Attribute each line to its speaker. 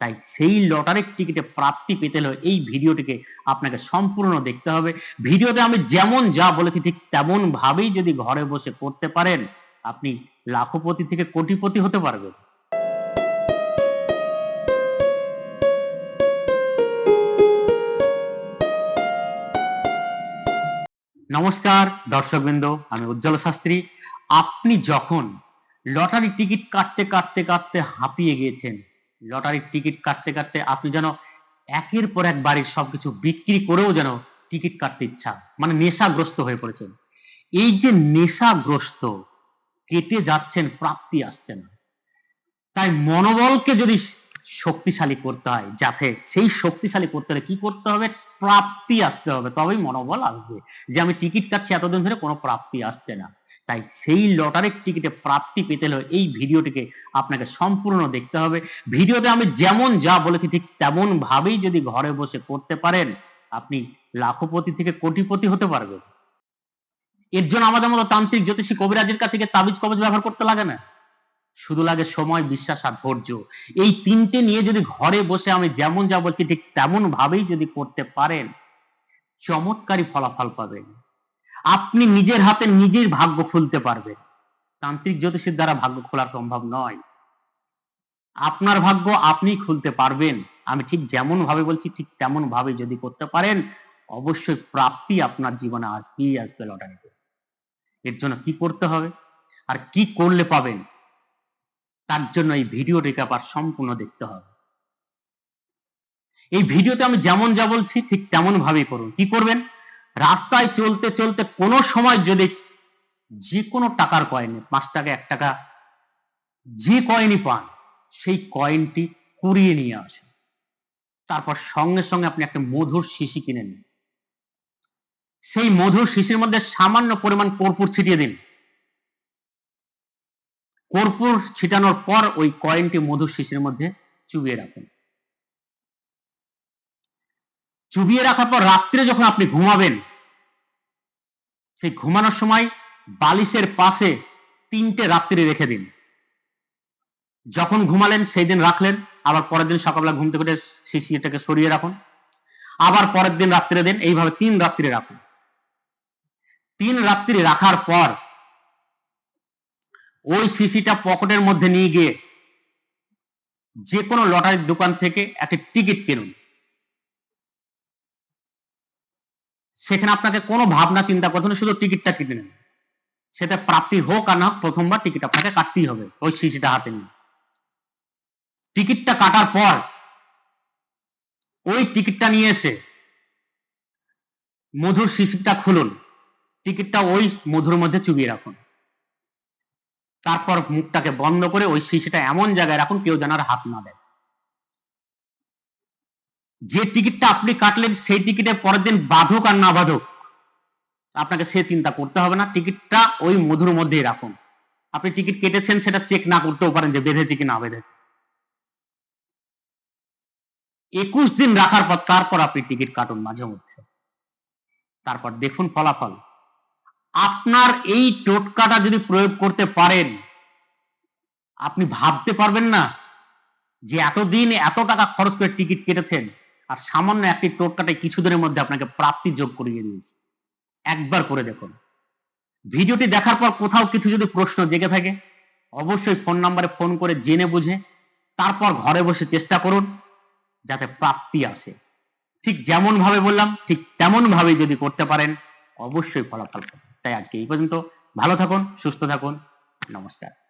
Speaker 1: তাই সেই লটারির টিকিটে প্রাপ্তি পেতে হলে এই ভিডিওটিকে আপনাকে সম্পূর্ণ দেখতে হবে। ভিডিওতে আমি যেমন যা বলেছি ঠিক তেমন ভাবেই যদি ঘরে বসে করতে পারেন, আপনি লাখপতি থেকে কোটিপতি হতে পারবেন। নমস্কার, দর্শকবৃন্দ, আমি উজ্জ্বল শাস্ত্রী। আপনি যখন লটারি টিকিট কাটতে কাটতে কাটতে হাঁপিয়ে গিয়েছেন লটারির টিকিট কাটতে কাটতে আপনি যেন একের পর এক বাড়ির সবকিছু বিক্রি করেও যেন টিকিট কাটতে ইচ্ছা মানে নেশাগ্রস্ত হয়ে পড়েছেন। এই যে নেশাগ্রস্ত, কেটে যাচ্ছেন, প্রাপ্তি আসছে না। তাই মনোবলকে যদি শক্তিশালী করতে হয়, যাতে সেই শক্তিশালী করতে হলে কি করতে হবে? প্রাপ্তি আসতে হবে, তবেই মনোবল আসবে। যে আমি টিকিট কাটছি, এতদিন ধরে কোনো প্রাপ্তি আসছে না। তাই সেই লটারির টিকিটে প্রাপ্তি পেতে হলে এই ভিডিওটিকে আপনাকে সম্পূর্ণ দেখতে হবে। ভিডিওতে আমি যেমন যা বলেছি ঠিক তেমন ভাবেই যদি ঘরে বসে করতে পারেন, আপনি লাখপতি থেকে কোটিপতি হতে পারবেন। এর জন্য আমাদের মতো তান্ত্রিক জ্যোতিষী কবিরাজের কাছে গিয়ে তাবিজ কবজ ব্যবহার করতে লাগে না। শুধু লাগে সময়, বিশ্বাস আর ধৈর্য। এই তিনটে নিয়ে যদি ঘরে বসে আমি যেমন যা বলছি ঠিক তেমন ভাবেই যদি করতে পারেন চমৎকারী ফলাফল পাবেন। আপনি নিজের হাতে নিজের ভাগ্য খুলতে পারবেন। তান্ত্রিক জ্যোতিষের দ্বারা ভাগ্য খোলা সম্ভব নয়। আপনার ভাগ্য আপনি খুলতে পারবেন। আমি ঠিক যেমন ভাবে বলছি, ঠিক তেমন ভাবে যদি করতে পারেন, অবশ্যই প্রাপ্তি আপনার জীবনে আসবেই আসবে লটারিতে। এর জন্য কি করতে হবে? আর কি করলে পাবেন? তার জন্য এই ভিডিওটিকে আবার সম্পূর্ণ দেখতে হবে। এই ভিডিওতে আমি যেমন যা বলছি, ঠিক তেমন ভাবেই করুন। কি করবেন? রাস্তায় চলতে চলতে কোনো সময় যদি যে কোনো টাকার কয়েনে পাঁচ টাকা, এক টাকা যে কয়েনই পান, সেই কয়েনটি কুড়িয়ে নিয়ে আসেন তারপর সঙ্গে সঙ্গে আপনি একটা মধুর শিশি কিনে নিন। সেই মধুর শিশির মধ্যে সামান্য পরিমাণ কর্পূর ছিটিয়ে দিন। কর্পূর ছিটানোর পর ওই কয়েনটি মধুর শিশির মধ্যে চুবিয়ে রাখুন। চুবিয়ে রাখার পর রাত্রে যখন আপনি ঘুমাবেন, সেই ঘুমানোর সময় বালিশের পাশে তিনটে রাত্রি রেখে দিন। যখন ঘুমালেন, সেই দিন রাখলেন, আবার পরের দিন সকালবেলা ঘুমতে করে শিশিটাকে সরিয়ে রাখুন। আবার পরের দিন রাত্রে দিন, এইভাবে তিন রাত্রি রাখুন। তিন রাত্রি রাখার পর ওই শিশিটা পকেটের মধ্যে নিয়ে গিয়ে যে কোনো লটারির দোকান থেকে একটি টিকিট কিনুন। সেখানে আপনাকে কোনো ভাবনা চিন্তা করতে না, শুধু টিকিটটা কেটে নেন সেটা প্রাপ্তি হোক আর না হোক প্রথমবার টিকিট আপনাকে কাটতেই হবে ওই শিশিটা হাতে নিয়ে। টিকিটটা কাটার পর ওই টিকিটটা নিয়ে এসে মধুর শিশিটা খুলুন টিকিটটা ওই মধুর মধ্যে চুবিয়ে রাখুন। তারপর মুখটাকে বন্ধ করে ওই শিশিটা এমন জায়গায় রাখুন কেউ যেন আর হাত না দেয়। যে টিকিটটা আপনি কাটলেন, সেই টিকিটে পরের দিন বাধক আর না বাধক, আপনাকে সে চিন্তা করতে হবে না। টিকিটটা ওই মধুর মধ্যেই রাখুন। আপনি টিকিট কেটেছেন, সেটা চেক না করতেও পারেন যে বেঁধেছে কি না বেঁধেছে। একুশ দিন রাখার পর, তারপর আপনি টিকিট কাটুন মাঝে মধ্যে। তারপর দেখুন ফলাফল। আপনার এই টোটকাটা যদি প্রয়োগ করতে পারেন, আপনি ভাবতে পারবেন না যে এতদিন এত টাকা খরচ করে টিকিট কেটেছেন আর সামান্য একটি টোটকাটাই কিছুদিনের মধ্যে আপনাকে প্রাপ্তি যোগ করিয়ে দিয়েছে। একবার করে দেখুন। ভিডিওটি দেখার পর কোথাও কিছু যদি প্রশ্ন জেগে থাকে, অবশ্যই ফোন নাম্বারে ফোন করে জেনে বুঝে তারপর ঘরে বসে চেষ্টা করুন, যাতে প্রাপ্তি আসে। ঠিক যেমন ভাবে বললাম, ঠিক তেমন ভাবে যদি করতে পারেন, অবশ্যই ফলাফল তাই আজকে এই পর্যন্ত। ভালো থাকুন, সুস্থ থাকুন। নমস্কার।